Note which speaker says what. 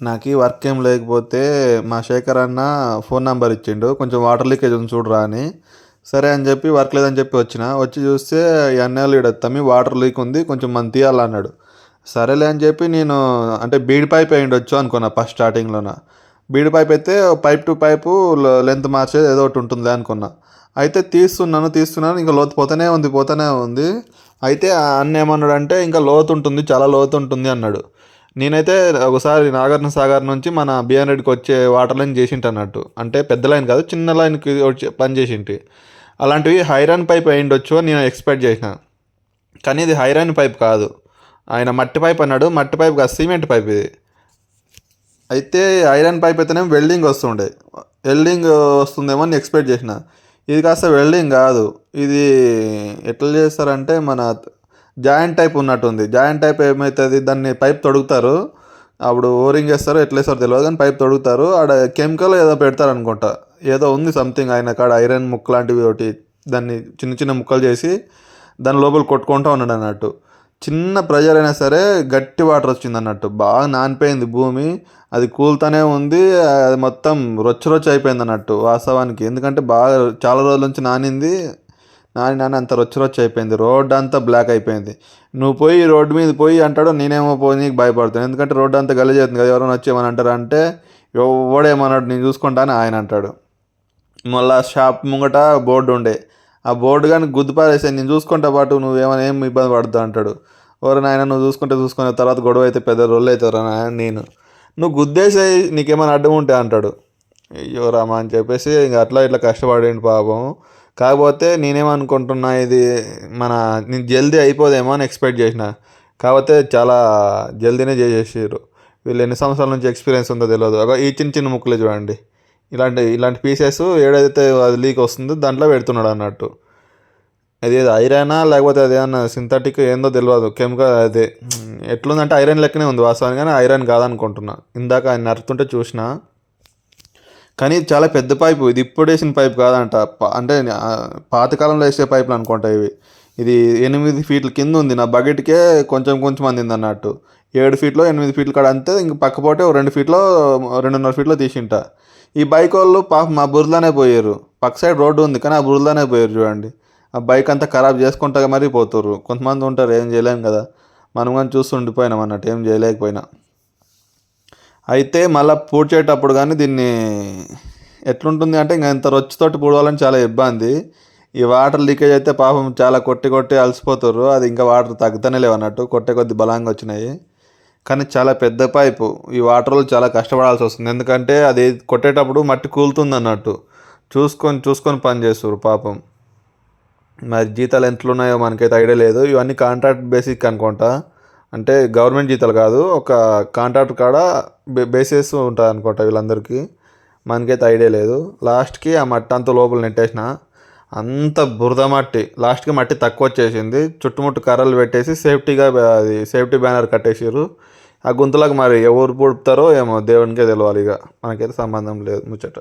Speaker 1: నాకు వర్క్ ఏం లేకపోతే మా శేఖర్ అన్న ఫోన్ నెంబర్ ఇచ్చిండు. కొంచెం వాటర్ లీకేజ్ ఉంది చూడరా అని. సరే అని చెప్పి వర్క్ లేదని చెప్పి వచ్చిన. వచ్చి చూస్తే ఈ అన్నయ్యలు ఇక్కడ తమ్మి వాటర్ లీక్ ఉంది కొంచెం మనం తీయాలన్నాడు సరేలే అని చెప్పి నేను అంటే బీడ్ పైప్ అయ్యిండొచ్చు అనుకున్నా ఫస్ట్ స్టార్టింగ్లోన బీడ్ పైప్ అయితే పైప్ టు పైపు లెంత్ మార్చేది ఏదో ఒకటి ఉంటుంది అనుకున్నా. అయితే తీస్తున్నాను తీస్తున్నాను ఇంకా లోతు పోతూనే ఉంది పోతూనే ఉంది. అయితే అన్న ఏమన్నాడు అంటే ఇంకా లోతు ఉంటుంది చాలా లోతు ఉంటుంది అన్నాడు. నేనైతే ఒకసారి నాగార్జున సాగర్ నుంచి మన బిఎన్ రెడ్డికి వచ్చే వాటర్ లైన్ చేసింటి అన్నట్టు అంటే పెద్ద లైన్ కాదు చిన్న లైన్కి వచ్చి పని చేసింటి. అలాంటివి హైరన్ పైప్ అయ్యిండొచ్చు అని నేను ఎక్స్పెక్ట్ చేసిన. కానీ ఇది హైరన్ పైప్ కాదు. ఆయన మట్టి పైప్ అన్నాడు. మట్టి పైప్ కాదు సిమెంట్ పైప్ ఇది. అయితే ఐరన్ పైప్ అయితేనేమో వెల్డింగ్ వస్తుండే. వెల్డింగ్ వస్తుందేమో అని ఎక్స్పెక్ట్ చేసిన. ఇది కాస్త వెల్డింగ్ కాదు. ఇది ఎట్లా చేస్తారంటే మన జాయింట్ టైప్ ఉన్నట్టుంది. జాయింట్ టైప్ ఏమవుతుంది దాన్ని పైప్ తొడుగుతారు. అప్పుడు ఓరింగ్ చేస్తారు ఎట్లా తెలియదు కానీ పైప్ తొడుగుతారు. ఆడ కెమికల్ ఏదో పెడతారు అనుకుంటా. ఏదో ఉంది సంథింగ్ ఆయన కాడ ఐరన్ ముక్క లాంటివి ఒకటి దాన్ని చిన్న చిన్న ముక్కలు చేసి దాని లోపల కొట్టుకుంటూ ఉన్నాడు అన్నట్టు. చిన్న ప్రెజర్ అయినా సరే గట్టి వాటర్ వచ్చింది అన్నట్టు. బాగా నానిపోయింది భూమి. అది కూల్తూనే ఉంది. అది మొత్తం రొచ్చు రొచ్చు అయిపోయింది అన్నట్టు వాస్తవానికి. ఎందుకంటే బాగా చాలా రోజుల నుంచి నానింది. నాని నాన్న అంత రొచ్చు రొచ్చు అయిపోయింది. రోడ్ అంతా బ్లాక్ అయిపోయింది. నువ్వు పోయి రోడ్డు మీద పోయి అంటాడు నేనేమో పోయి నీకు భయపడతాను. ఎందుకంటే రోడ్డు అంతా గలీజ్ అవుతుంది కదా ఎవరైనా వచ్చేమని అంటారు అంటే ఎవడేమన్నాడు నేను చూసుకుంటా అని ఆయన అంటాడు. మళ్ళా షాప్ ముంగట బోర్డు ఉండే. ఆ బోర్డు కానీ గుద్దుపారేసే నేను చూసుకుంటా పాటు నువ్వేమైనా ఏం ఇబ్బంది పడుతుంది అంటాడు. ఎవరు నాయన నువ్వు చూసుకుంటే చూసుకునే తర్వాత గొడవ అయితే పెద్ద రొల్లు అవుతారు నేను. నువ్వు గుద్దేసేయి నీకేమైనా అడ్డం ఉంటే అంటాడు. అయ్యో రామా అని చెప్పేసి ఇంక అట్లా ఇట్లా కష్టపడేయండి పాపం. కాకపోతే నేనేమనుకుంటున్నా ఇది మన నేను జల్దీ అయిపోదేమో అని ఎక్స్పెక్ట్ చేసిన. కాకపోతే చాలా జల్దీనే చేసేసారు వీళ్ళు ఎన్ని సంవత్సరాల నుంచి ఎక్స్పీరియన్స్ ఉందో తెలియదు ఒక ఈ చిన్న చిన్న ముక్కలే చూడండి. ఇలాంటి ఇలాంటి పీసెస్ ఏడైతే అది లీక్ వస్తుందో దాంట్లో పెడుతున్నాడు అన్నట్టు. అది ఏదో ఐరనా లేకపోతే అది సింథటిక్ ఏందో తెలియదు కెమికల్ అదే ఎట్లుందంటే ఐరన్ లెక్కనే ఉంది వాస్తవానికి కానీ ఐరన్ కాదనుకుంటున్నా. ఇందాక ఆయన నరుతుంటే చూసిన కానీ ఇది చాలా పెద్ద పైపు. ఇది ఇప్పుడు వేసిన పైప్ కాదంట. అంటే పాతకాలంలో వేసే పైపులు అనుకుంటా ఇవి. ఇది ఎనిమిది ఫీట్ల కింద ఉంది. నా బకెట్కే కొంచెం కొంచెం అందింది అన్నట్టు. ఏడు ఫీట్లో ఎనిమిది ఫీట్ల కాడ అంతే. ఇంక పక్కపోటే రెండు ఫీట్లో రెండున్నర ఫీట్లో తీసింట. ఈ బైక్ వాళ్ళు పాప మా బురదలోనే పోయారు. పక్క సైడ్ రోడ్డు ఉంది కానీ ఆ బురదలోనే పోయారు చూడండి. ఆ బైక్ అంతా ఖరాబ్ చేసుకుంటా మరీ పోతుర్రు. కొంతమంది ఉంటారు ఏం చేయలేం కదా. మనం కానీ చూస్తుండిపోయినాం అన్నట్టు. ఏం చేయలేకపోయినా. అయితే మళ్ళీ పూడ్చేటప్పుడు కానీ దీన్ని ఎట్లుంటుంది అంటే ఇంకా ఇంత రొచ్చుతోటి పూడవాలని చాలా ఇబ్బంది. ఈ వాటర్ లీకేజ్ అయితే పాపం చాలా కొట్టి కొట్టి అలసిపోతారు అది ఇంకా వాటర్ తగ్గుతనే లేవు అన్నట్టు కొట్టే కొద్ది బలంగా వచ్చినాయి. కానీ చాలా పెద్ద పైపు. ఈ వాటర్లో చాలా కష్టపడాల్సి వస్తుంది. ఎందుకంటే అది కొట్టేటప్పుడు మట్టి కూలుతుంది అన్నట్టు. చూసుకొని చూసుకొని పని చేస్తారు పాపం. మరి జీతాలు ఎంత ఉన్నాయో మనకైతే ఐడియా లేదు. ఇవన్నీ కాంట్రాక్ట్ బేసిక్ అనుకుంటా. అంటే గవర్నమెంట్ జీతాలు కాదు ఒక కాంట్రాక్ట్ కాడ బే బేసిస్ ఉంటుంది అనుకుంటా వీళ్ళందరికీ. మనకైతే ఐడియా లేదు. లాస్ట్కి ఆ మట్టి అంత లోపల నెట్టేసిన అంత బురద మట్టి లాస్ట్కి మట్టి తక్కువ వచ్చేసింది. చుట్టుముట్టు కర్రలు పెట్టేసి సేఫ్టీగా అది సేఫ్టీ బ్యానర్ కట్టేసారు ఆ గుంతలకు మరి ఎవరు పుడుతారో ఏమో దేవునికే తెలియాలి ఇక. మనకైతే సంబంధం లేదు ముచ్చట.